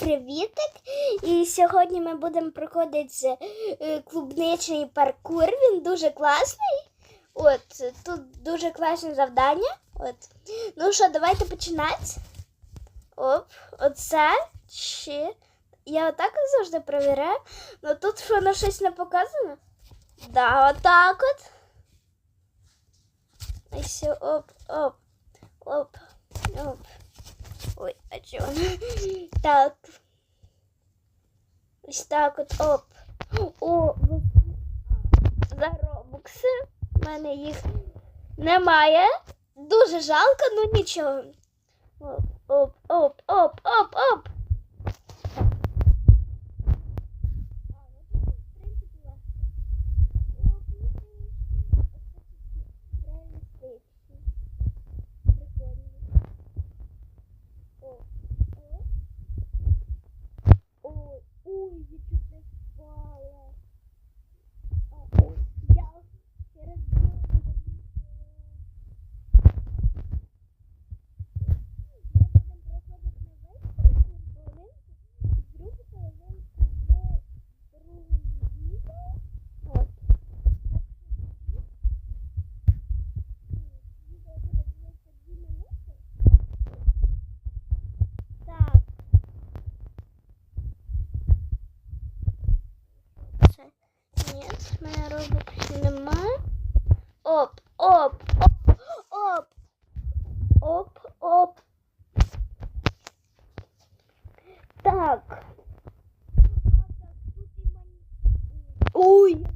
привітик! І сьогодні ми будемо проходити е, клубничний паркур. Він дуже класний. От, тут дуже класне завдання. От. Ну що, давайте починати. Оп, оце чи. Я отак завжди перевіряю. Ну тут воно щось не показано. Да, отак от. І все, оп, оп, оп. Ой, а чого? Так. Ось так от оп. О, за робокси. У мене їх немає. Дуже жалко, ну нічого. Оп, оп, оп, оп, оп, оп. Ой, ой, я чуть не впала. А, ой, я, я разбила. Ми будемо проходити на весь паркур половинку і другу половинку в другому відео. От. Так що відео буде 22 минути. Так. Це. Ні, в мене робоксів немає. Оп, оп, оп, оп, оп, оп. Так. Ой,